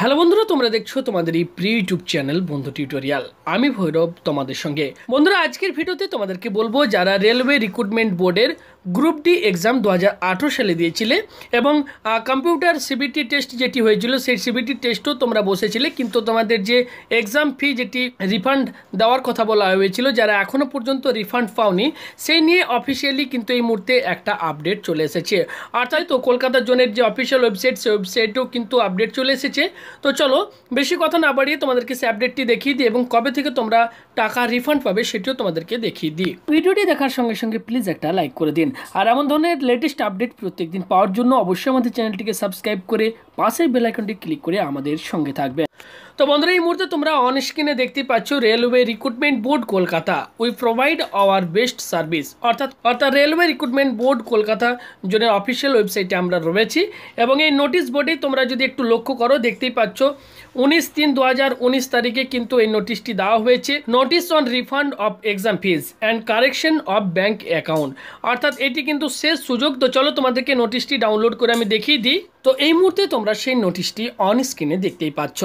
Hello বন্ধুরা, তোমরা দেখছ তোমাদের এই প্রি ইউটিউব চ্যানেল বন্ধু টিউটোরিয়াল। আমি ভৈরব তোমাদের সঙ্গে। বন্ধুরা, আজকের ভিডিওতে তোমাদেরকে বলব, যারা রেলওয়ে রিক্রুটমেন্ট বোর্ডের গ্রুপ ডি এক্সাম দু হাজার আঠেরো সালে দিয়েছিলে এবং কম্পিউটার সিবিটি টেস্ট যেটি হয়েছিল, সেই সিবিটি টেস্টও তোমরা বসেছিলে, কিন্তু তোমাদের যে এক্সাম ফি যেটি রিফান্ড দেওয়ার কথা বলা হয়েছিল, যারা এখনও পর্যন্ত রিফান্ড পাওনি, সেই নিয়ে অফিসিয়ালি কিন্তু এই মুহূর্তে একটা আপডেট চলে এসেছে। অর্থাৎ তো কলকাতা জোনের যে অফিসিয়াল ওয়েবসাইট, সেই ওয়েবসাইটেও কিন্তু আপডেট চলে এসেছে। তো চলো, বেশি কথা না বাড়িয়ে তোমাদেরকে সে আপডেটটি দেখিয়ে দিই এবং কবে থেকে তোমরা টাকা রিফান্ড পাবে সেটিও তোমাদেরকে দেখিয়ে দিই। ভিডিওটি দেখার সঙ্গে সঙ্গে প্লিজ একটা লাইক করে দিন। আর এমন ধরনের লেটেস্ট আপডেট প্রত্যেক দিন পাওয়ার জন্য অবশ্যই আমাদের চ্যানেলটিকে সাবস্ক্রাইব করে পাশের বেলাইকনটি ক্লিক করে আমাদের সঙ্গে থাকবে তো বন্ধুরা, এই মুহূর্তে তোমরা অন স্ক্রিনে দেখতে পাচ্ছ railway recruitment board Kolkata. We provide our best service অর্থাৎ অর্থাৎ রেলওয়ে রিক্রুটমেন্ট বোর্ড কলকাতা জনের অফিসিয়াল ওয়েবসাইটে আমরা রয়েছি। এবং এই নোটিশ বোর্ডে তোমরা যদি একটু লক্ষ্য করো, দেখতেই পাচ্ছ, উনিশ তিন দু উনিশ তারিখে কিন্তু এই নোটিশটি দেওয়া হয়েছে। Notice on refund of exam fees and correction of bank account অর্থাৎ এটি কিন্তু শেষ সুযোগ। তো চলো তোমাদেরকে নোটিশটি ডাউনলোড করে আমি দেখিয়ে দিই। তো এই মুহূর্তে তোমরা সেই নোটিশটি অন স্ক্রিনে দেখতেই পাচ্ছ।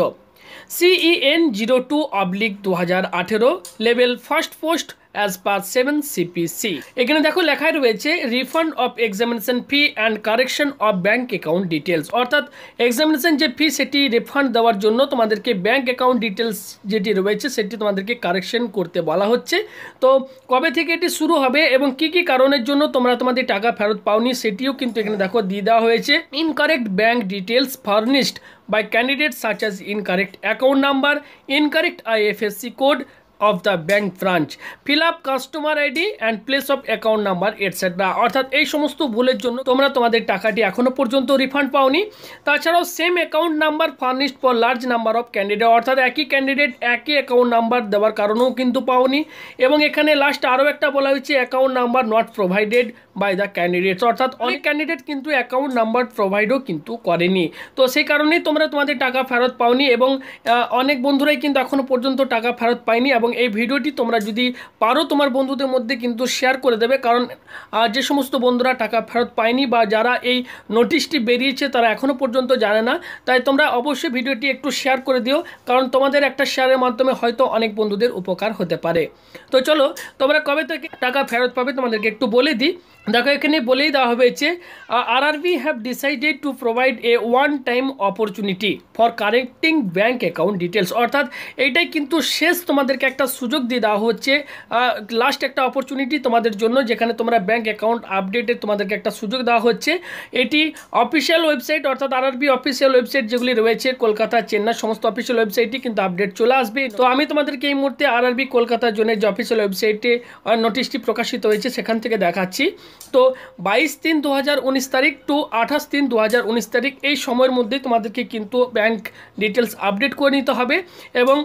সিইএন জিরো টু অবলিক দু হাজার আঠেরো level first post as per seven CPC এখানে দেখো লেখায় রয়েছে refund of examination fee and correction of bank account details অর্থাৎ এক্সামিনেশন যে ফি সেটি রিফান্ড দেওয়ার জন্য তোমাদেরকে ব্যাঙ্ক অ্যাকাউন্ট ডিটেলস যেটি রয়েছে, সেটি তোমাদেরকে কারেকশন করতে বলা হচ্ছে। তো কবে থেকে এটি শুরু হবে এবং কি কি কারণের জন্য তোমরা তোমাদের টাকা ফেরত পাওনি, সেটিও কিন্তু এখানে দেখো দিয়ে দেওয়া হয়েছে। Incorrect bank details furnished by candidates such as incorrect account number, incorrect IFSC code, of the bank branch. Fill up customer id and place of account number etc অর্থাৎ এই সমস্ত ভুলের জন্য তোমরা তোমাদের টাকাটি এখনও পর্যন্ত রিফান্ড পাওনি। তাছাড়াও same account number furnished for large number of candidate অর্থাৎ একই ক্যান্ডিডেট একই অ্যাকাউন্ট নাম্বার দেওয়ার কারণেও কিন্তু পাওনি। এবং এখানে লাস্ট আরও একটা বলা হয়েছে account number not provided by the candidates অর্থাৎ অনেক ক্যান্ডিডেট কিন্তু অ্যাকাউন্ট নাম্বার প্রোভাইডও কিন্তু করেনি। তো সেই কারণেই তোমরা তোমাদের টাকা ফেরত পাওনি এবং অনেক বন্ধুরাই কিন্তু এখনও পর্যন্ত টাকা ফেরত পায়নি এবং এই ভিডিওটি তোমরা যদি পারো তোমার বন্ধুদের মধ্যে কিন্তু শেয়ার করে দেবে। কারণ যে সমস্ত বন্ধুরা টাকা ফেরত পায়নি বা যারা এই নোটিশটি বেরিয়েছে তারা এখনও পর্যন্ত জানে না। তাই তোমরা অবশ্যই ভিডিওটি একটু শেয়ার করে দিও, কারণ তোমাদের একটা শেয়ারের মাধ্যমে হয়তো অনেক বন্ধুদের উপকার হতে পারে। তো চলো, তোমরা কবে থেকে টাকা ফেরত পাবে তোমাদেরকে একটু বলে দিই। দেখো, এখানে বলেই দেওয়া হয়েছে R R B have decided to provide a one time opportunity for correcting bank account details অর্থাৎ এইটাই কিন্তু শেষ তোমাদেরকে একটা সুযোগ দিয়ে দেওয়া হচ্ছে। লাস্ট একটা অপরচুনিটি তোমাদের জন্য, যেখানে তোমরা ব্যাঙ্ক অ্যাকাউন্ট আপডেটে তোমাদেরকে একটা সুযোগ দেওয়া হচ্ছে। এটি অফিসিয়াল ওয়েবসাইট অর্থাৎ R R B official website যেগুলি রয়েছে, কলকাতা, চেন্নাই, সমস্ত অফিসিয়াল ওয়েবসাইটই কিন্তু আপডেট চলে আসবে। তো আমি তোমাদেরকে এই মুহূর্তে আর আর বি কলকাতা জোনের যে অফিসিয়াল ওয়েবসাইটে নোটিশটি প্রকাশিত হয়েছে, সেখান থেকে দেখাচ্ছি। তো বাইশ তিন দু তারিখ টু আঠাশ তিন দু তারিখ এই সময়ের মধ্যে তোমাদেরকে কিন্তু ব্যাংক ডিটেলস আপডেট করে নিতে হবে এবং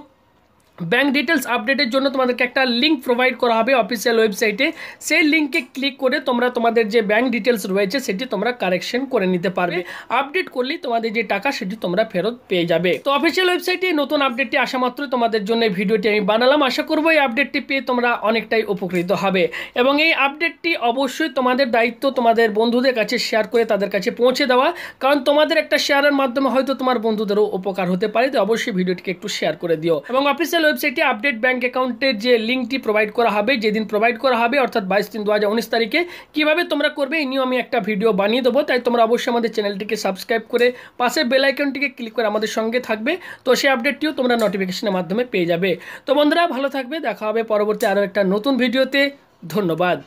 ব্যাঙ্ক ডিটেলস আপডেটের জন্য তোমাদেরকে একটা লিঙ্ক প্রোভাইড করা হবে অফিসিয়াল ওয়েবসাইটে সেই লিঙ্কে ক্লিক করে তোমরা তোমাদের যে ব্যাঙ্ক ডিটেলস রয়েছে সেটি তোমরা কারেকশন করে নিতে পারবে। আপডেট করলেই তোমাদের যে টাকা সেটি তোমরা ফেরত পেয়ে যাবে। তো অফিসিয়াল ওয়েবসাইটে নতুন আপডেটটি আসা মাত্র তোমাদের জন্য ভিডিওটি আমি বানালাম। আশা করব এই আপডেটটি পেয়ে তোমরা অনেকটাই উপকৃত হবে। এবং এই আপডেটটি অবশ্যই তোমাদের দায়িত্ব তোমাদের বন্ধুদের কাছে শেয়ার করে তাদের কাছে পৌঁছে দেওয়া। কারণ তোমাদের একটা শেয়ারের মাধ্যমে হয়তো তোমার বন্ধুদেরও উপকার হতে পারে। তো অবশ্যই ভিডিওটিকে একটু শেয়ার করে দিও। এবং অফিসিয়াল ওয়েবসাইটে আপডেট ব্যাঙ্ক অ্যাকাউন্টের যে লিঙ্কটি প্রোভাইড করা হবে, যেদিন প্রোভাইড করা হবে, অর্থাৎ বাইশ তিন দু তারিখে, কীভাবে তোমরা করবে এই নিয়েও আমি একটা ভিডিও বানিয়ে দেবো। তাই তোমরা অবশ্যই আমাদের চ্যানেলটিকে সাবস্ক্রাইব করে পাশে বেল আইকনটিকে ক্লিক করে আমাদের সঙ্গে থাকবে। তো সেই আপডেটটিও তোমরা নোটিফিকেশনের মাধ্যমে পেয়ে যাবে। তো বন্ধুরা, ভালো থাকবে। দেখা হবে পরবর্তী আরও একটা নতুন ভিডিওতে। ধন্যবাদ।